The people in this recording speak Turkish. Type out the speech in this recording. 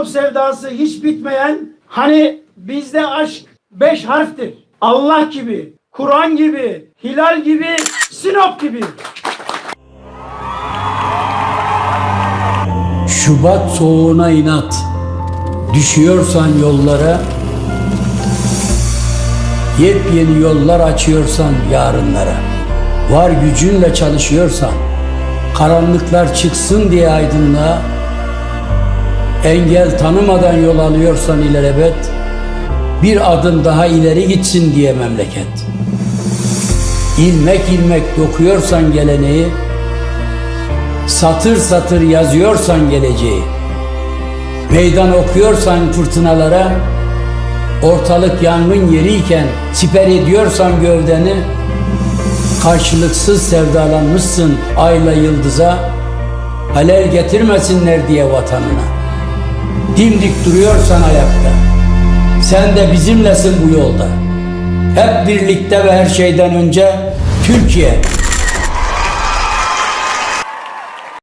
Sinop sevdası hiç bitmeyen hani bizde aşk beş harftir. Allah gibi, Kur'an gibi, hilal gibi, Sinop gibi. Şubat soğuğuna inat. Düşüyorsan yollara, yepyeni yollar açıyorsan yarınlara, var gücünle çalışıyorsan, karanlıklar çıksın diye aydınlığa, engel tanımadan yol alıyorsan ilelebet, bir adım daha ileri gitsin diye memleket. İlmek ilmek dokuyorsan geleneği, satır satır yazıyorsan geleceği, meydan okuyorsan fırtınalara, ortalık yangın yeriyken siper ediyorsan gövdeni, karşılıksız sevdalanmışsın ayla yıldıza, halel getirmesinler diye vatanına. Dimdik duruyorsan ayakta, sen de bizimlesin bu yolda. Hep birlikte ve her şeyden önce Türkiye